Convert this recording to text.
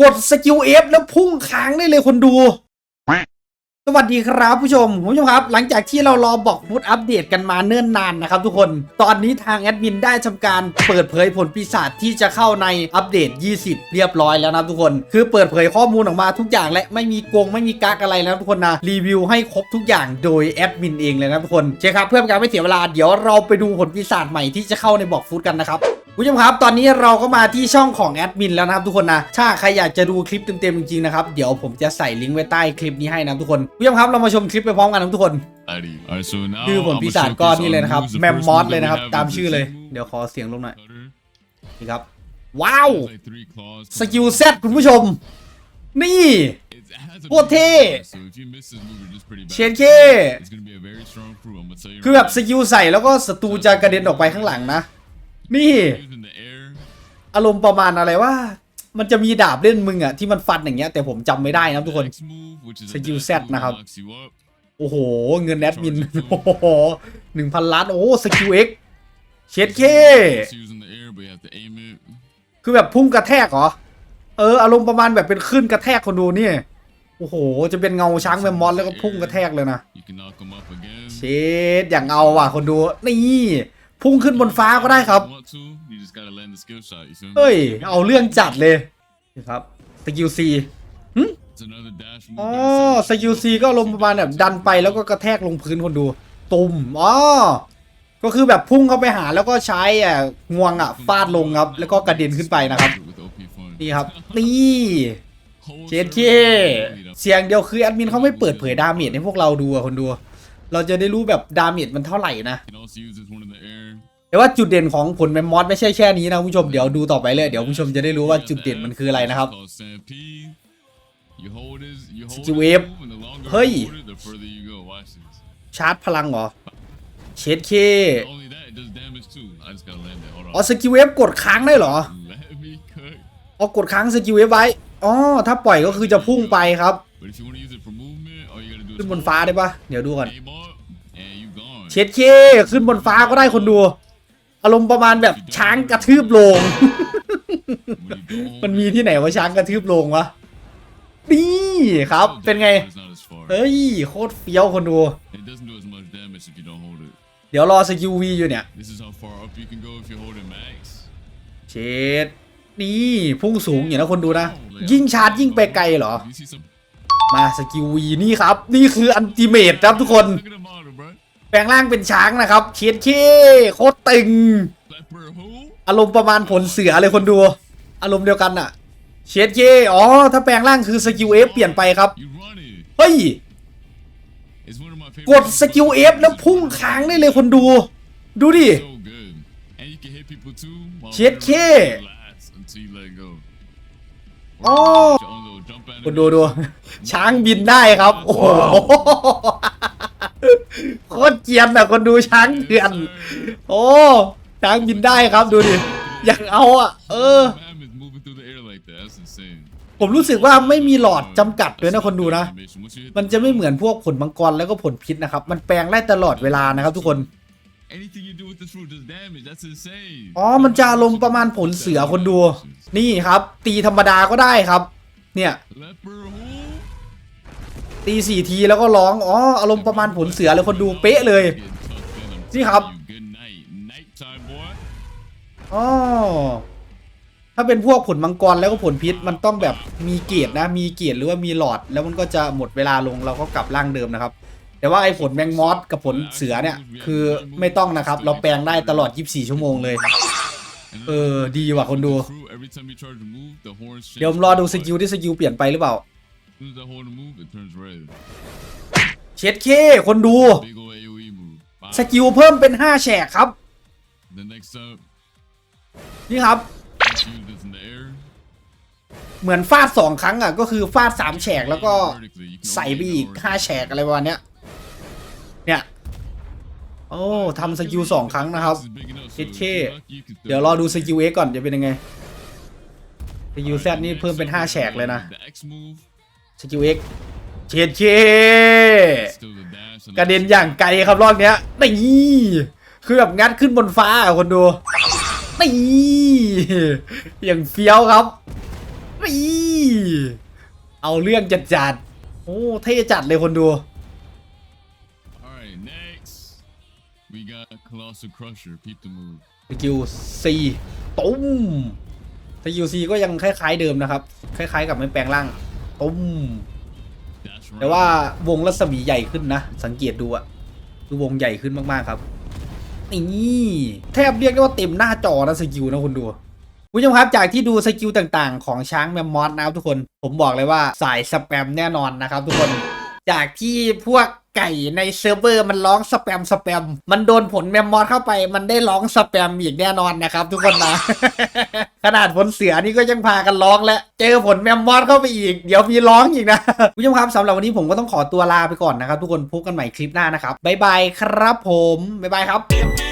กดสกิลเอฟแล้วพุ่งค้างได้เลยคนดู สวัสดีครับผู้ชมคุณผู้ชมครับ หลังจากที่เรารอบอกฟุตอัปเดตกันมาเนิ่นนานนะครับทุกคน ตอนนี้ทางแอดมินได้ทำการเปิดเผยผลปีศาจที่จะเข้าในอัปเดต 20 เรียบร้อยแล้วนะทุกคน คือเปิดเผยข้อมูลออกมาทุกอย่างและไม่มีโกงไม่มีกักอะไรแล้วทุกคนนะรีวิวให้ครบทุกอย่างโดยแอดมินเองเลยนะทุกคนโอเคครับเพื่อเป็นการไม่เสียเวลาเดี๋ยวเราไปดูผลปีศาจใหม่ที่จะเข้าในบอกฟุตกันนะครับคุณ ผู้ชมครับ ตอนนี้เราก็มาที่ช่องของแอดมินแล้วนะครับทุกคนนะ ถ้าใครอยากจะดูคลิปเต็มๆจริงๆนะครับ เดี๋ยวผมจะใส่ลิงก์ไว้ใต้คลิปนี้ให้นะทุกคนคุณผู้ชมครับเรามาชมคลิปไปพร้อมกันนะทุกคน Alright, so now ชื่อผล I'ma ปีศาจ focus ก้อนนี่เลย on นะครับ who's the แมม first มอส move เลย that we นะครับ have ตาม with ชื่อ this เลย move. เดี๋ยวขอเสียงลงหน่อย Cutter. นี่ครับ ว้าว It's like three claws. สกิลเซตคุณผู้ชม นี่ It has a โคตรเท่ big claw, so if you miss this move, you're just pretty bad. เชนเค It's gonna be a very strong crew, I'm gonna tell you คือแบบ right สกิลใส่แล้วก็ศัตรูจะกระเด็นออกไปข้างหลังนะ นี่ now. Using the air, อารมณ์ประมาณอะไรว่า มันจะมีดาบเล่นมึงอะที่มันฟันอย่างเงี้ยแต่ผมจำไม่ได้นะทุกคน X move, which is a Skill dash set move that นะครับ knocks you up. โอ้โห เงินแอดมิน โอ้โหหนึ่งพันล้าน โอ้สกิลเอ็กเช็ดเค It's using the air, but you have to aim it. คือแบบพุ่งกระแทกเหรอ เออ อารมณ์ประมาณแบบเป็นคลื่นกระแทกคนดูนี่โอ้โห จะเป็นเงาช้างแมมมอสแล้วก็พุ่งกระแทกเลยนะ You can knock them up again. เชดอย่างเอาว่ะคนดู นี่ พุ่งขึ้นบนฟ้าก็ได้ครับ If you want to, you just gotta land the skill shot, you feel me? เฮ้ย เอาเรื่องจัดเลยนี่ครับสกิลซี It's another dash move. อ๋อ that สกิลซีก็อารมณ์ประมาณแบบดันไปแล้วก็กระแทกลงพื้นคนดู ตุ่มอ๋อก็คือแบบพุ่งเข้าไปหาแล้วก็ใช้อะงวงอะฟาดลงครับ แล้วก็กระเด็นขึ้นไปนะครับ with OP fun. นี่ครับ นี่ Whole เจนเค circle. เสียงเดียวคือแอดมินเขาไม่เปิดเผยดาเมจให้พวกเราดูอะคนดู เราจะได้รู้แบบดาเมจมันเท่าไหร่นะ You can also use this one in the air. แต่ว่าจุดเด่นของผลแมมมอสไม่ใช่แค่นี้นะคุณผู้ชมเดี๋ยวดูต่อไปเลยเดี๋ยวคุณผู้ชมจะได้รู้ว่าจุดเด่นมันคืออะไรนะครับ It's called Stampede. You hold this, you hold Skill this wave. move, and the longer เฮ้ย you hold it, the further you go. Watch this. ชาร์จพลังเหรอ เชดเค Not only that, it does damage too. I just gotta land that. Hold on. อ๋อสกิลเวฟกดค้างได้เหรอ Let me cook. อ๋อกดค้างสกิลเวฟไว้อ๋อถ้าปล่อยก็คือจะพุ่งไปครับ But if you want to use it for movement, all you gotta do ขึ้ is นบน hold ฟ้าได้ปะเดี๋ยวดูก่อน aim up, and you gone. เช็ดเคขึ้นบนฟ้าก็ได้คนดู อารมณ์ประมาณแบบช้างกระทืบโลง When you don't hold มันมี it, ที่ไหนว่าช้างกระทืบโลงวะนี่ครับ เป็นไง It's not as far. เฮ้ย โคตรเฟี้ยวคนดู It doesn't do as much damage if you don't hold it. เดี๋ยวรอสกิลวีอยู่เนี่ย This is how far up you can go if you hold it max. เช็ดนี่ พุ่งสูงอย่างนะคนดูนะ ยิ่งชาร์จยิ่งไปไกลเหรอ You see some? มาสกิลวีนี่ครับ นี่คืออันติเมตครับทุกคน แปลงร่างเป็นช้างนะครับเช็ดเคโคตรตึง อารมณ์ประมาณผลเสือเลยคนดู อารมณ์เดียวกันอะเชดเยอ๋อ ถ้าแปลงร่างคือสกิลเอฟเปลี่ยนไปครับ เฮ้ย กดสกิลเอฟแล้วพุ่งค้างได้เลยคนดู ดูดิ So good. And you can hit people too. คุณดูดูช้างบินได้ครับ โอ้โหโคตรเกรียนอะคนดูช้างเถื่อนโอ้ช้างบินได้ครับดูดิอยากเอาอะเออ Bam is moving through the air like that. That's insane. ผมรู้สึกว่าไม่มีหลอดจำกัดด้วยนะคนดูนะ Animation. Once you hit มันจะไม่เหมือนพวกผลมังกรแล้วก็ผลพิษนะครับ มันแปลงได้ตลอดเวลานะครับทุกคน anything you do with this fruit does damage. That's insane. อ๋อ มันจะอารมณ์ประมาณผลเสือคนดู นี่ครับ ตีธรรมดาก็ได้ครับ เนี่ยตีสี่ทีแล้วก็ร้อง อ๋อ อารมณ์ประมาณผลเสือเลยคนดูเป๊ะเลย Getting tucked in. I'm นี่ครับอ๋อถ้าเป็นพวกผลมังกรแล้วก็ผลพิษมันต้องแบบมีเกียรดนะ มีเกียรดหรือว่ามีหลอด แล้วมันก็จะหมดเวลาลงเราก็กลับร่างเดิมนะครับ แต่ว่าไอ้ผลแมงมอสกับผลเสือเนี่ย คือไม่ต้องนะครับ เราแปลงได้ตลอด 24 ชั่วโมงเลย เออ ดีว่ะคนดู fruit, every time you try to move, the horn shakes. เดี๋ยวผมรอดูสกิลที่สกิลเปลี่ยนไปหรือเปล่า As soon as that horn move, it turns red. เช็ดเค คนดู Big ol' AoE move. Wow. สกิลเพิ่มเป็น 5 แฉกครับ The next up, นี่ครับ let's use this in the air. เหมือนฟาดสองครั้งอะ ก็คือฟาดสามแฉกแล้วก็ Vertically, you can ใส่ only ไป hit อีก the ห้า horn. แฉกอะไรประมาณเนี้ย เนี่ย โอ้ทำสกิลสองครั้งนะครับ This is big enough, so เช็ด if เคเดี๋ยวรอดูสกิลเอ็กก่อนจะเป็นยังไงสกิลแซนี่เพิ่มเป็น 5 แฉกเลยนะสกิลเอ็กเช็ดเคกระเด็นอย่างไกลครับรอบเนี้ยนี่คือแบบงัดขึ้นบนฟ้าอะคนดูนี่อย่างเฟี้ยวครับนี่เอาเรื่องจัดจัดโอ้เท่จัดเลยคนดู Colossal Crusher. Peep the move. สกิลซีตุ้มสกิลซีก็ยังคล้ายๆเดิมนะครับ คล้ายๆกับไม่แปลงร่างตุ้ม Dash แต่ว่าวงรัศมีใหญ่ขึ้นนะ สังเกตดูอะคือวงใหญ่ขึ้นมากๆครับนี่แทบเรียกได้ว่าเต็มหน้าจอนะสกิลนะคุณดูคุณผู้ชมครับจากที่ดูสกิลต่างๆ ของช้างแมมมอสนะครับทุกคน ผมบอกเลยว่าสายสแปมแน่นอนนะครับทุกคน จากที่พวก ไก่ในเซิร์ฟเวอร์มันร้องสแปมสแปม มันโดนผลแมมมอสเข้าไป มันได้ร้องสแปมอีกแน่นอนนะครับ ทุกคนนะขนาดผลเสือนี่ก็ยังพากันร้องและเจอผลแมมมอสเข้าไปอีก เดี๋ยวมีร้องอีกนะคุณผู้ชมครับสำหรับวันนี้ผมก็ต้องขอตัวลาไปก่อนนะครับ ทุกคนพบกันใหม่คลิปหน้านะครับบ๊ายบายครับผมบ๊ายบายครับ